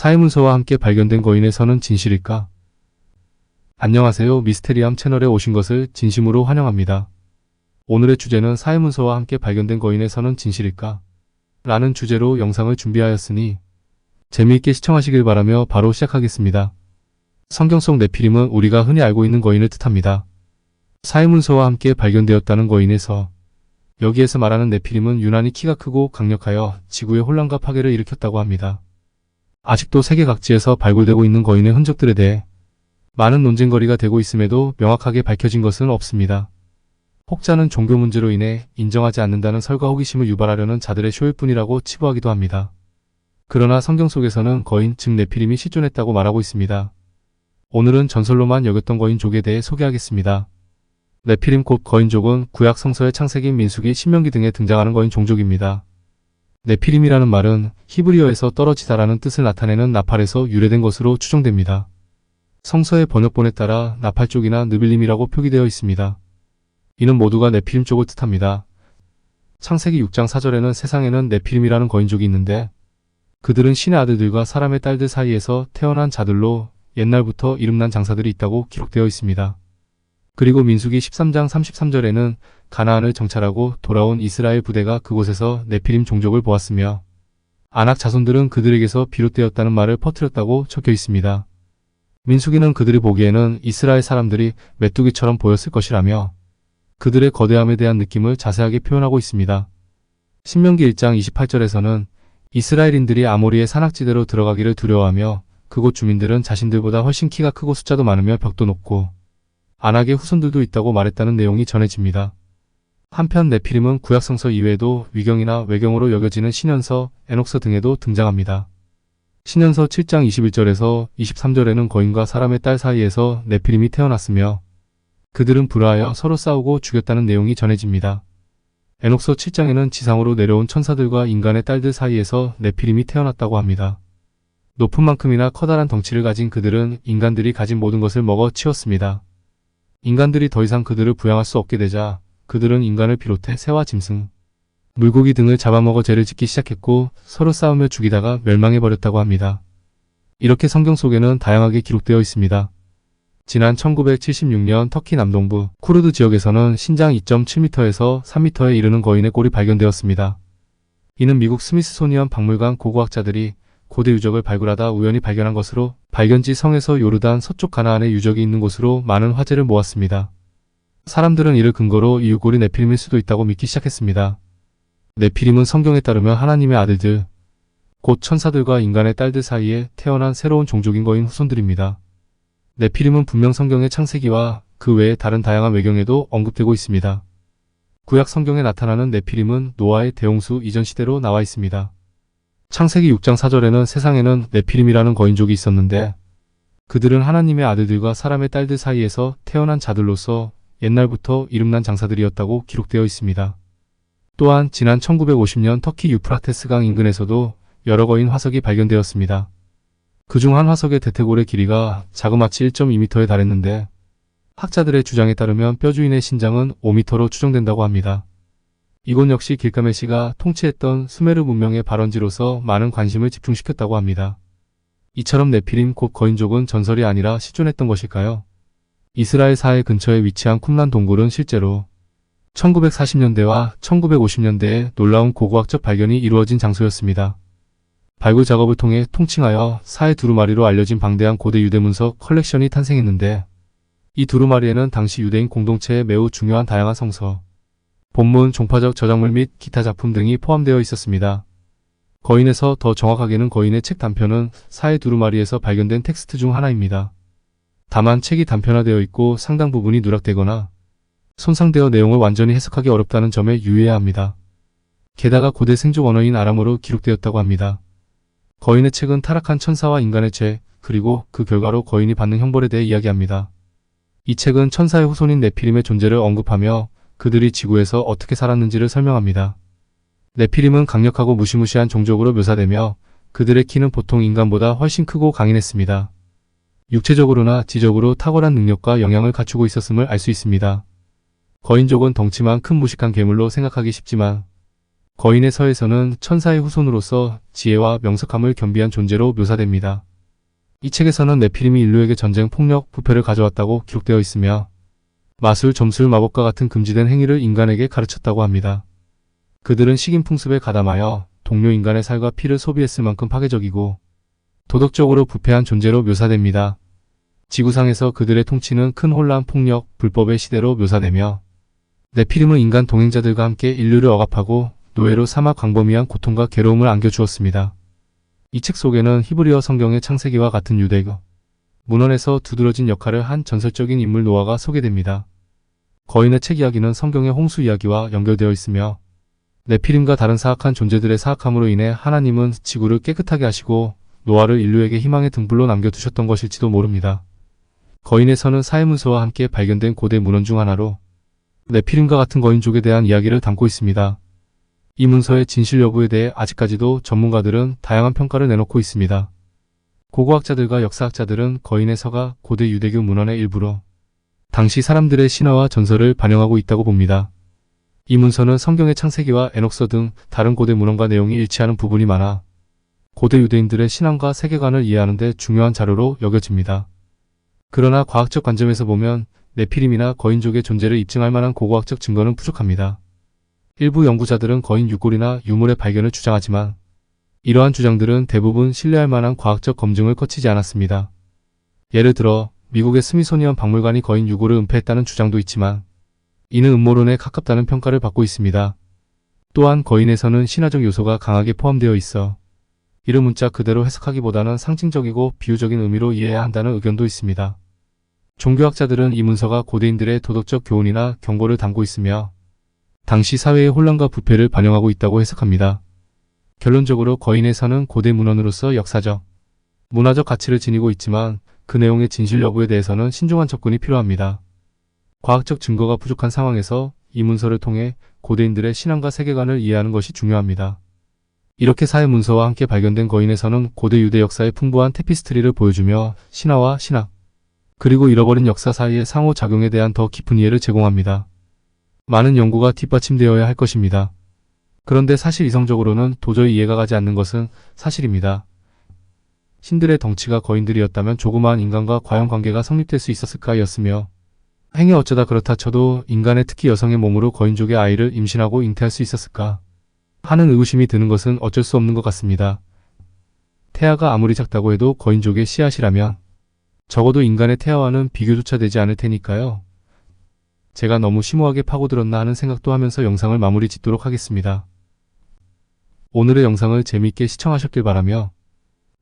사회문서와 함께 발견된 선은 진실일까? 안녕하세요. 미스테리함 채널에 오신 것을 진심으로 환영합니다. 오늘의 주제는 사회문서와 함께 발견된 선은 진실일까? 라는 주제로 영상을 준비하였으니 재미있게 시청하시길 바라며 바로 시작하겠습니다. 성경 속 네피림은 우리가 흔히 알고 있는 거인을 뜻합니다. 사회문서와 함께 발견되었다는 거인에서 여기에서 말하는 네피림은 유난히 키가 크고 강력하여 지구의 혼란과 파괴를 일으켰다고 합니다. 아직도 세계 각지에서 발굴되고 있는 거인의 흔적들에 대해 많은 논쟁거리가 되고 있음에도 명확하게 밝혀진 것은 없습니다. 혹자는 종교 문제로 인해 인정하지 않는다는 설과 호기심을 유발하려는 자들의 쇼일 뿐이라고 치부하기도 합니다. 그러나 성경 속에서는 거인 즉 네피림이 실존했다고 말하고 있습니다. 오늘은 전설로만 여겼던 거인족에 대해 소개하겠습니다. 네피림 곧 거인족은 구약 성서의 창세기, 민수기, 신명기 등에 등장하는 거인 종족입니다. 네피림이라는 말은 히브리어에서 떨어지다라는 뜻을 나타내는 나팔에서 유래된 것으로 추정됩니다. 성서의 번역본에 따라 나팔 쪽이나 느빌림이라고 표기되어 있습니다. 이는 모두가 네피림 쪽을 뜻합니다. 창세기 6장 4절에는 세상에는 네피림이라는 거인족이 있는데 그들은 신의 아들들과 사람의 딸들 사이에서 태어난 자들로 옛날부터 이름난 장사들이 있다고 기록되어 있습니다. 그리고 민수기 13장 33절에는 가나안을 정찰하고 돌아온 이스라엘 부대가 그곳에서 네피림 종족을 보았으며 아낙 자손들은 그들에게서 비롯되었다는 말을 퍼뜨렸다고 적혀 있습니다. 민수기는 그들이 보기에는 이스라엘 사람들이 메뚜기처럼 보였을 것이라며 그들의 거대함에 대한 느낌을 자세하게 표현하고 있습니다. 신명기 1장 28절에서는 이스라엘인들이 아모리의 산악지대로 들어가기를 두려워하며 그곳 주민들은 자신들보다 훨씬 키가 크고 숫자도 많으며 벽도 높고 안악의 후손들도 있다고 말했다는 내용이 전해집니다. 한편 네피림은 구약성서 이외에도 위경이나 외경으로 여겨지는 신현서, 에녹서 등에도 등장합니다. 신현서 7장 21절에서 23절에는 거인과 사람의 딸 사이에서 네피림이 태어났으며 그들은 불화하여 서로 싸우고 죽였다는 내용이 전해집니다. 에녹서 7장에는 지상으로 내려온 천사들과 인간의 딸들 사이에서 네피림이 태어났다고 합니다. 높은 만큼이나 커다란 덩치를 가진 그들은 인간들이 가진 모든 것을 먹어 치웠습니다. 인간들이 더 이상 그들을 부양할 수 없게 되자 그들은 인간을 비롯해 새와 짐승, 물고기 등을 잡아먹어 죄를 짓기 시작했고 서로 싸우며 죽이다가 멸망해버렸다고 합니다. 이렇게 성경 속에는 다양하게 기록되어 있습니다. 지난 1976년 터키 남동부 쿠르드 지역에서는 신장 2.7m에서 3m에 이르는 거인의 꼴이 발견되었습니다. 이는 미국 스미스소니언 박물관 고고학자들이 고대 유적을 발굴하다 우연히 발견한 것으로 발견지 성에서 요르단 서쪽 가나안에 유적이 있는 곳으로 많은 화제를 모았습니다. 사람들은 이를 근거로 이 유골이 네피림일 수도 있다고 믿기 시작했습니다. 네피림은 성경에 따르면 하나님의 아들들, 곧 천사들과 인간의 딸들 사이에 태어난 새로운 종족인 거인 후손들입니다. 네피림은 분명 성경의 창세기와 그 외의 다른 다양한 외경에도 언급되고 있습니다. 구약 성경에 나타나는 네피림은 노아의 대홍수 이전 시대로 나와 있습니다. 창세기 6장 4절에는 세상에는 네피림이라는 거인족이 있었는데 그들은 하나님의 아들들과 사람의 딸들 사이에서 태어난 자들로서 옛날부터 이름난 장사들이었다고 기록되어 있습니다. 또한 지난 1950년 터키 유프라테스강 인근에서도 여러 거인 화석이 발견되었습니다. 그중 한 화석의 대퇴골의 길이가 자그마치 1.2m에 달했는데 학자들의 주장에 따르면 뼈주인의 신장은 5m로 추정된다고 합니다. 이곳 역시 길가메시가 통치했던 수메르 문명의 발원지로서 많은 관심을 집중시켰다고 합니다. 이처럼 네피림 곧 거인족은 전설이 아니라 실존했던 것일까요? 이스라엘 사해 근처에 위치한 쿰란 동굴은 실제로 1940년대와 1950년대에 놀라운 고고학적 발견이 이루어진 장소였습니다. 발굴 작업을 통해 통칭하여 사해 두루마리로 알려진 방대한 고대 유대문서 컬렉션이 탄생했는데 이 두루마리에는 당시 유대인 공동체에 매우 중요한 다양한 성서, 본문, 종파적 저작물 및 기타 작품 등이 포함되어 있었습니다. 거인에서 더 정확하게는 거인의 책 단편은 사해 두루마리에서 발견된 텍스트 중 하나입니다. 다만 책이 단편화되어 있고 상당 부분이 누락되거나 손상되어 내용을 완전히 해석하기 어렵다는 점에 유의해야 합니다. 게다가 고대 생족 언어인 아람어로 기록되었다고 합니다. 거인의 책은 타락한 천사와 인간의 죄, 그리고 그 결과로 거인이 받는 형벌에 대해 이야기합니다. 이 책은 천사의 후손인 네피림의 존재를 언급하며 그들이 지구에서 어떻게 살았는지를 설명합니다. 네피림은 강력하고 무시무시한 종족으로 묘사되며 그들의 키는 보통 인간보다 훨씬 크고 강인했습니다. 육체적으로나 지적으로 탁월한 능력과 영향을 갖추고 있었음을 알 수 있습니다. 거인족은 덩치만 큰 무식한 괴물로 생각하기 쉽지만 거인의 서에서는 천사의 후손으로서 지혜와 명석함을 겸비한 존재로 묘사됩니다. 이 책에서는 네피림이 인류에게 전쟁, 폭력, 부패를 가져왔다고 기록되어 있으며 마술, 점술, 마법과 같은 금지된 행위를 인간에게 가르쳤다고 합니다. 그들은 식인 풍습에 가담하여 동료 인간의 살과 피를 소비했을 만큼 파괴적이고 도덕적으로 부패한 존재로 묘사됩니다. 지구상에서 그들의 통치는 큰 혼란, 폭력, 불법의 시대로 묘사되며 네피림은 인간 동행자들과 함께 인류를 억압하고 노예로 삼아 광범위한 고통과 괴로움을 안겨주었습니다. 이 책 속에는 히브리어 성경의 창세기와 같은 유대교 문헌에서 두드러진 역할을 한 전설적인 인물 노아가 소개됩니다. 거인의 책 이야기는 성경의 홍수 이야기와 연결되어 있으며 네피림과 다른 사악한 존재들의 사악함으로 인해 하나님은 지구를 깨끗하게 하시고 노아를 인류에게 희망의 등불로 남겨두셨던 것일지도 모릅니다. 선은 사회문서와 함께 발견된 고대 문헌 중 하나로 네피림과 같은 거인족에 대한 이야기를 담고 있습니다. 이 문서의 진실 여부에 대해 아직까지도 전문가들은 다양한 평가를 내놓고 있습니다. 고고학자들과 역사학자들은 거인의 서가 고대 유대교 문헌의 일부로 당시 사람들의 신화와 전설을 반영하고 있다고 봅니다. 이 문서는 성경의 창세기와 에녹서 등 다른 고대 문헌과 내용이 일치하는 부분이 많아 고대 유대인들의 신앙과 세계관을 이해하는 데 중요한 자료로 여겨집니다. 그러나 과학적 관점에서 보면 네피림이나 거인족의 존재를 입증할 만한 고고학적 증거는 부족합니다. 일부 연구자들은 거인 유골이나 유물의 발견을 주장하지만 이러한 주장들은 대부분 신뢰할 만한 과학적 검증을 거치지 않았습니다. 예를 들어 미국의 스미소니언 박물관이 거인 유골을 은폐했다는 주장도 있지만 이는 음모론에 가깝다는 평가를 받고 있습니다. 또한 거인에서는 신화적 요소가 강하게 포함되어 있어 이를 문자 그대로 해석하기보다는 상징적이고 비유적인 의미로 이해해야 한다는 의견도 있습니다. 종교학자들은 이 문서가 고대인들의 도덕적 교훈이나 경고를 담고 있으며 당시 사회의 혼란과 부패를 반영하고 있다고 해석합니다. 결론적으로 거인에서는 고대 문헌으로서 역사적, 문화적 가치를 지니고 있지만 그 내용의 진실 여부에 대해서는 신중한 접근이 필요합니다. 과학적 증거가 부족한 상황에서 이 문서를 통해 고대인들의 신앙과 세계관을 이해하는 것이 중요합니다. 이렇게 사회 문서와 함께 발견된 거인에서는 고대 유대 역사의 풍부한 테피스트리를 보여주며 신화와 신학, 그리고 잃어버린 역사 사이의 상호작용에 대한 더 깊은 이해를 제공합니다. 많은 연구가 뒷받침되어야 할 것입니다. 그런데 사실 이성적으로는 도저히 이해가 가지 않는 것은 사실입니다. 신들의 덩치가 거인들이었다면 조그마한 인간과 과연 관계가 성립될 수 있었을까였으며 행여 어쩌다 그렇다 쳐도 인간의 특히 여성의 몸으로 거인족의 아이를 임신하고 잉태할 수 있었을까 하는 의구심이 드는 것은 어쩔 수 없는 것 같습니다. 태아가 아무리 작다고 해도 거인족의 씨앗이라면 적어도 인간의 태아와는 비교조차 되지 않을 테니까요. 제가 너무 심오하게 파고들었나 하는 생각도 하면서 영상을 마무리 짓도록 하겠습니다. 오늘의 영상을 재미있게 시청하셨길 바라며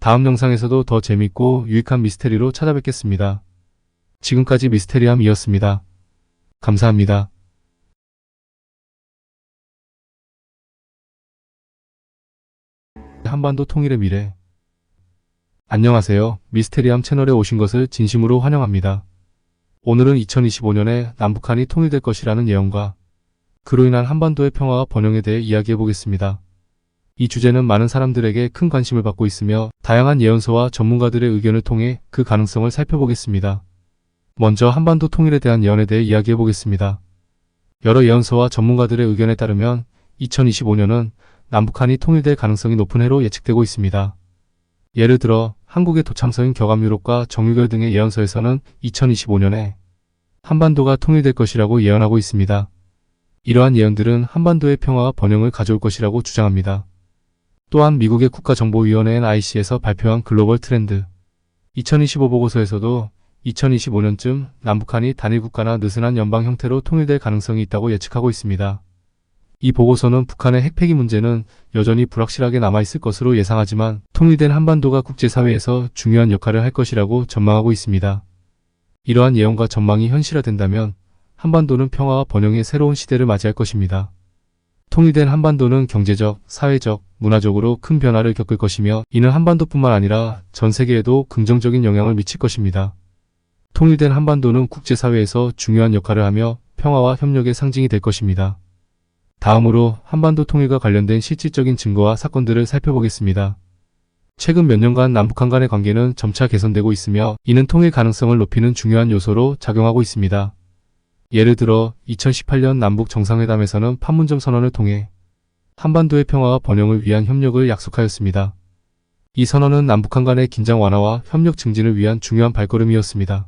다음 영상에서도 더 재밌고 유익한 미스테리로 찾아뵙겠습니다. 지금까지 미스테리함이었습니다. 감사합니다. 한반도 통일의 미래 안녕하세요. 미스테리함 채널에 오신 것을 진심으로 환영합니다. 오늘은 2025년에 남북한이 통일될 것이라는 예언과 그로 인한 한반도의 평화와 번영에 대해 이야기해 보겠습니다. 이 주제는 많은 사람들에게 큰 관심을 받고 있으며 다양한 예언서와 전문가들의 의견을 통해 그 가능성을 살펴보겠습니다. 먼저 한반도 통일에 대한 예언에 대해 이야기해 보겠습니다. 여러 예언서와 전문가들의 의견에 따르면 2025년은 남북한이 통일될 가능성이 높은 해로 예측되고 있습니다. 예를 들어 한국의 도참서인 격암 유럽과 정유결 등의 예언서에서는 2025년에 한반도가 통일될 것이라고 예언하고 있습니다. 이러한 예언들은 한반도의 평화와 번영을 가져올 것이라고 주장합니다. 또한 미국의 국가정보위원회 NIC에서 발표한 글로벌 트렌드 2025 보고서에서도 2025년쯤 남북한이 단일 국가나 느슨한 연방 형태로 통일될 가능성이 있다고 예측하고 있습니다. 이 보고서는 북한의 핵폐기 문제는 여전히 불확실하게 남아있을 것으로 예상하지만 통일된 한반도가 국제사회에서 중요한 역할을 할 것이라고 전망하고 있습니다. 이러한 예언과 전망이 현실화된다면 한반도는 평화와 번영의 새로운 시대를 맞이할 것입니다. 통일된 한반도는 경제적, 사회적, 문화적으로 큰 변화를 겪을 것이며 이는 한반도뿐만 아니라 전 세계에도 긍정적인 영향을 미칠 것입니다. 통일된 한반도는 국제사회에서 중요한 역할을 하며 평화와 협력의 상징이 될 것입니다. 다음으로 한반도 통일과 관련된 실질적인 증거와 사건들을 살펴보겠습니다. 최근 몇 년간 남북한 간의 관계는 점차 개선되고 있으며 이는 통일 가능성을 높이는 중요한 요소로 작용하고 있습니다. 예를 들어 2018년 남북 정상회담에서는 판문점 선언을 통해 한반도의 평화와 번영을 위한 협력을 약속하였습니다. 이 선언은 남북한 간의 긴장 완화와 협력 증진을 위한 중요한 발걸음이었습니다.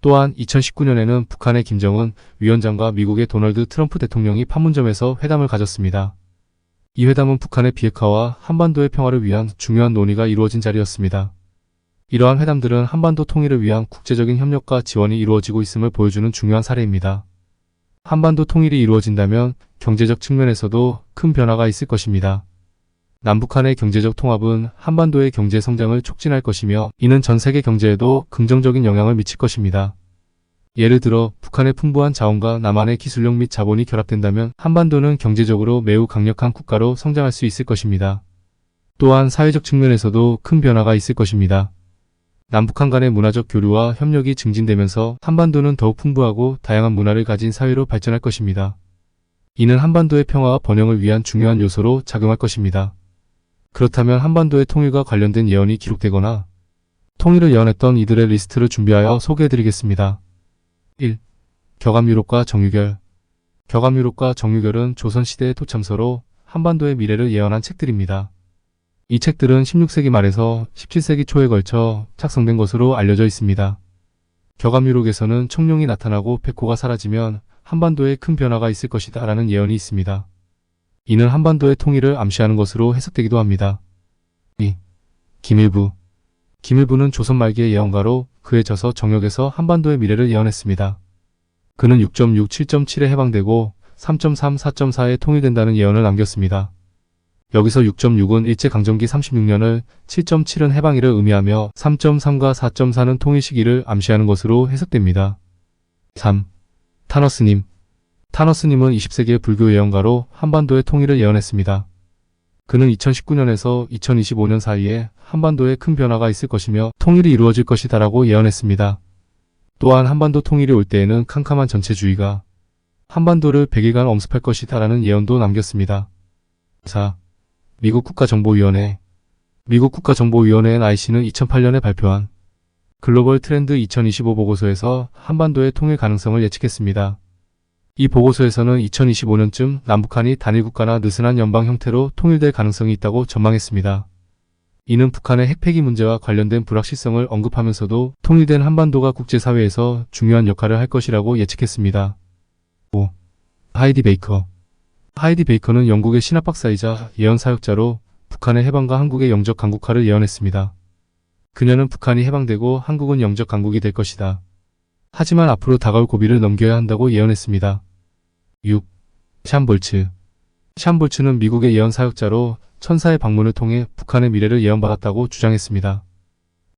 또한 2019년에는 북한의 김정은 위원장과 미국의 도널드 트럼프 대통령이 판문점에서 회담을 가졌습니다. 이 회담은 북한의 비핵화와 한반도의 평화를 위한 중요한 논의가 이루어진 자리였습니다. 이러한 회담들은 한반도 통일을 위한 국제적인 협력과 지원이 이루어지고 있음을 보여주는 중요한 사례입니다. 한반도 통일이 이루어진다면 경제적 측면에서도 큰 변화가 있을 것입니다. 남북한의 경제적 통합은 한반도의 경제 성장을 촉진할 것이며 이는 전 세계 경제에도 긍정적인 영향을 미칠 것입니다. 예를 들어 북한의 풍부한 자원과 남한의 기술력 및 자본이 결합된다면 한반도는 경제적으로 매우 강력한 국가로 성장할 수 있을 것입니다. 또한 사회적 측면에서도 큰 변화가 있을 것입니다. 남북한 간의 문화적 교류와 협력이 증진되면서 한반도는 더욱 풍부하고 다양한 문화를 가진 사회로 발전할 것입니다. 이는 한반도의 평화와 번영을 위한 중요한 요소로 작용할 것입니다. 그렇다면 한반도의 통일과 관련된 예언이 기록되거나 통일을 예언했던 이들의 리스트를 준비하여 소개해드리겠습니다. 1. 격암유럽과 정유결 격암유럽과 정유결은 조선시대의 토참서로 한반도의 미래를 예언한 책들입니다. 이 책들은 16세기 말에서 17세기 초에 걸쳐 작성된 것으로 알려져 있습니다. 격암유록에서는 청룡이 나타나고 백호가 사라지면 한반도에 큰 변화가 있을 것이다 라는 예언이 있습니다. 이는 한반도의 통일을 암시하는 것으로 해석되기도 합니다. 2. 김일부 김일부는 조선 말기의 예언가로 그에 져서 정역에서 한반도의 미래를 예언했습니다. 그는 6.6, 7.7에 해방되고 3.3, 4.4에 통일된다는 예언을 남겼습니다. 여기서 6.6은 일제강점기 36년을 7.7은 해방일을 의미하며 3.3과 4.4는 통일 시기를 암시하는 것으로 해석됩니다. 3. 타너스님 타너스님은 20세기의 불교 예언가로 한반도의 통일을 예언했습니다. 그는 2019년에서 2025년 사이에 한반도에 큰 변화가 있을 것이며 통일이 이루어질 것이다라고 예언했습니다. 또한 한반도 통일이 올 때에는 캄캄한 전체주의가 한반도를 100일간 엄습할 것이다라는 예언도 남겼습니다. 4. 미국 국가정보위원회 미국 국가정보위원회 NIC는 2008년에 발표한 글로벌 트렌드 2025 보고서에서 한반도의 통일 가능성을 예측했습니다. 이 보고서에서는 2025년쯤 남북한이 단일 국가나 느슨한 연방 형태로 통일될 가능성이 있다고 전망했습니다. 이는 북한의 핵폐기 문제와 관련된 불확실성을 언급하면서도 통일된 한반도가 국제사회에서 중요한 역할을 할 것이라고 예측했습니다. 5. 하이디 베이커 하이디 베이커는 영국의 신학박사이자 예언 사역자로 북한의 해방과 한국의 영적 강국화를 예언했습니다. 그녀는 북한이 해방되고 한국은 영적 강국이 될 것이다. 하지만 앞으로 다가올 고비를 넘겨야 한다고 예언했습니다. 6. 샴볼츠 샴볼츠는 미국의 예언 사역자로 천사의 방문을 통해 북한의 미래를 예언받았다고 주장했습니다.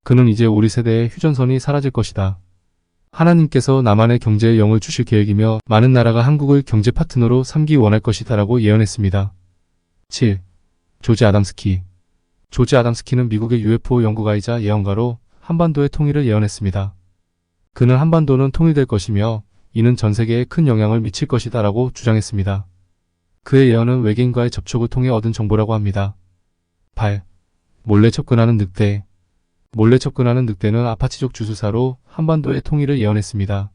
그는 이제 우리 세대의 휴전선이 사라질 것이다. 하나님께서 남한의 경제에 영을 주실 계획이며 많은 나라가 한국을 경제 파트너로 삼기 원할 것이다 라고 예언했습니다. 7. 조지 아담스키 조지 아담스키는 미국의 UFO 연구가이자 예언가로 한반도의 통일을 예언했습니다. 그는 한반도는 통일될 것이며 이는 전 세계에 큰 영향을 미칠 것이다 라고 주장했습니다. 그의 예언은 외계인과의 접촉을 통해 얻은 정보라고 합니다. 8. 몰래 접근하는 늑대 몰래 접근하는 늑대는 아파치족 주수사로 한반도의 통일을 예언했습니다.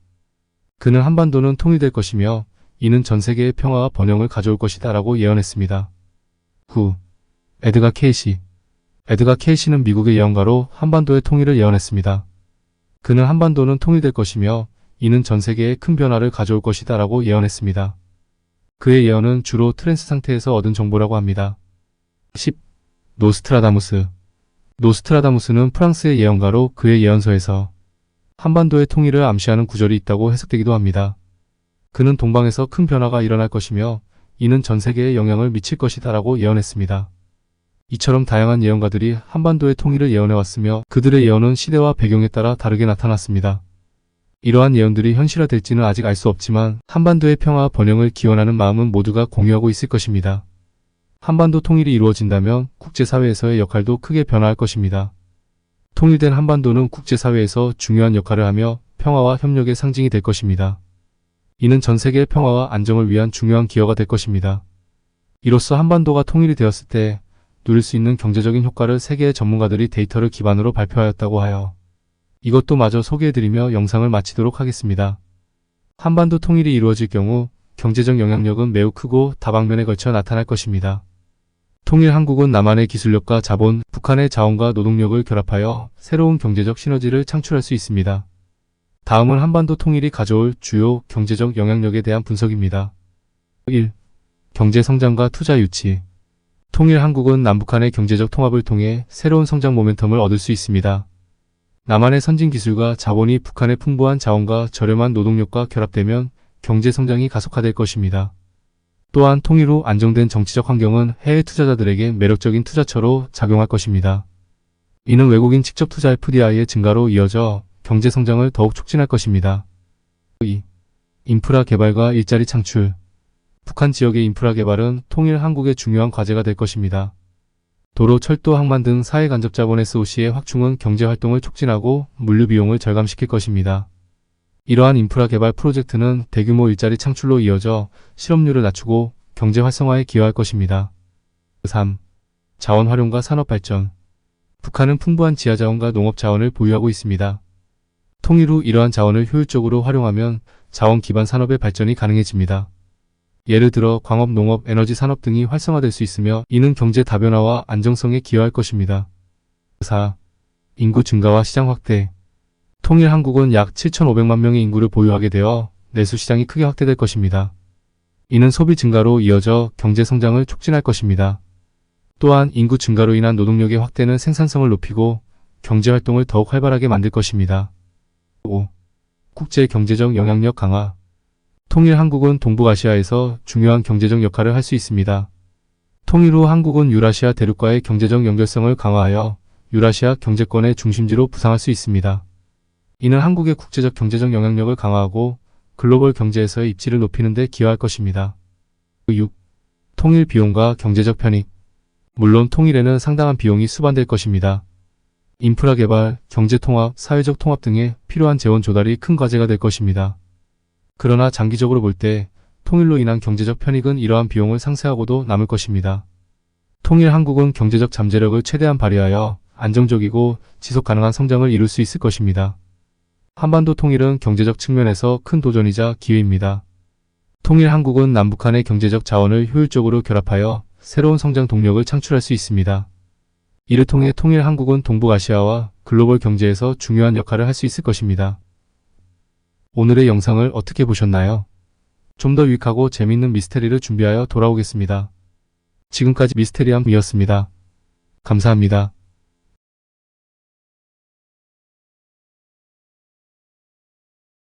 그는 한반도는 통일될 것이며 이는 전 세계의 평화와 번영을 가져올 것이다 라고 예언했습니다. 후. 에드가 케이시 에드가 케이시는 미국의 예언가로 한반도의 통일을 예언했습니다. 그는 한반도는 통일될 것이며 이는 전 세계에 큰 변화를 가져올 것이다 라고 예언했습니다. 그의 예언은 주로 트랜스 상태에서 얻은 정보라고 합니다. 10. 노스트라다무스 노스트라다무스는 프랑스의 예언가로 그의 예언서에서 한반도의 통일을 암시하는 구절이 있다고 해석되기도 합니다. 그는 동방에서 큰 변화가 일어날 것이며 이는 전 세계에 영향을 미칠 것이다 라고 예언했습니다. 이처럼 다양한 예언가들이 한반도의 통일을 예언해왔으며 그들의 예언은 시대와 배경에 따라 다르게 나타났습니다. 이러한 예언들이 현실화될지는 아직 알 수 없지만 한반도의 평화와 번영을 기원하는 마음은 모두가 공유하고 있을 것입니다. 한반도 통일이 이루어진다면 국제사회에서의 역할도 크게 변화할 것입니다. 통일된 한반도는 국제사회에서 중요한 역할을 하며 평화와 협력의 상징이 될 것입니다. 이는 전 세계의 평화와 안정을 위한 중요한 기여가 될 것입니다. 이로써 한반도가 통일이 되었을 때 누릴 수 있는 경제적인 효과를 세계의 전문가들이 데이터를 기반으로 발표하였다고 하여 이것도 마저 소개해드리며 영상을 마치도록 하겠습니다. 한반도 통일이 이루어질 경우 경제적 영향력은 매우 크고 다방면에 걸쳐 나타날 것입니다. 통일 한국은 남한의 기술력과 자본, 북한의 자원과 노동력을 결합하여 새로운 경제적 시너지를 창출할 수 있습니다. 다음은 한반도 통일이 가져올 주요 경제적 영향력에 대한 분석입니다. 1. 경제 성장과 투자 유치. 통일 한국은 남북한의 경제적 통합을 통해 새로운 성장 모멘텀을 얻을 수 있습니다. 남한의 선진 기술과 자본이 북한의 풍부한 자원과 저렴한 노동력과 결합되면 경제 성장이 가속화될 것입니다. 또한 통일 후 안정된 정치적 환경은 해외 투자자들에게 매력적인 투자처로 작용할 것입니다. 이는 외국인 직접 투자 FDI의 증가로 이어져 경제 성장을 더욱 촉진할 것입니다. 2. 인프라 개발과 일자리 창출. 북한 지역의 인프라 개발은 통일 한국의 중요한 과제가 될 것입니다. 도로, 철도, 항만 등 사회 간접 자본 SOC의 확충은 경제 활동을 촉진하고 물류 비용을 절감시킬 것입니다. 이러한 인프라 개발 프로젝트는 대규모 일자리 창출로 이어져 실업률을 낮추고 경제 활성화에 기여할 것입니다. 3. 자원 활용과 산업 발전. 북한은 풍부한 지하 자원과 농업 자원을 보유하고 있습니다. 통일 후 이러한 자원을 효율적으로 활용하면 자원 기반 산업의 발전이 가능해집니다. 예를 들어 광업, 농업, 에너지 산업 등이 활성화될 수 있으며 이는 경제 다변화와 안정성에 기여할 것입니다. 4. 인구 증가와 시장 확대. 통일 한국은 약 7,500만 명의 인구를 보유하게 되어 내수 시장이 크게 확대될 것입니다. 이는 소비 증가로 이어져 경제 성장을 촉진할 것입니다. 또한 인구 증가로 인한 노동력의 확대는 생산성을 높이고 경제 활동을 더욱 활발하게 만들 것입니다. 5. 국제 경제적 영향력 강화. 통일 한국은 동북아시아에서 중요한 경제적 역할을 할 수 있습니다. 통일 후 한국은 유라시아 대륙과의 경제적 연결성을 강화하여 유라시아 경제권의 중심지로 부상할 수 있습니다. 이는 한국의 국제적 경제적 영향력을 강화하고 글로벌 경제에서의 입지를 높이는 데 기여할 것입니다. 6. 통일 비용과 경제적 편익. 물론 통일에는 상당한 비용이 수반될 것입니다. 인프라 개발, 경제 통합, 사회적 통합 등에 필요한 재원 조달이 큰 과제가 될 것입니다. 그러나 장기적으로 볼 때 통일로 인한 경제적 편익은 이러한 비용을 상쇄하고도 남을 것입니다. 통일 한국은 경제적 잠재력을 최대한 발휘하여 안정적이고 지속 가능한 성장을 이룰 수 있을 것입니다. 한반도 통일은 경제적 측면에서 큰 도전이자 기회입니다. 통일 한국은 남북한의 경제적 자원을 효율적으로 결합하여 새로운 성장 동력을 창출할 수 있습니다. 이를 통해 통일 한국은 동북아시아와 글로벌 경제에서 중요한 역할을 할 수 있을 것입니다. 오늘의 영상을 어떻게 보셨나요? 좀 더 유익하고 재미있는 미스테리를 준비하여 돌아오겠습니다. 지금까지 미스테리함이었습니다. 감사합니다.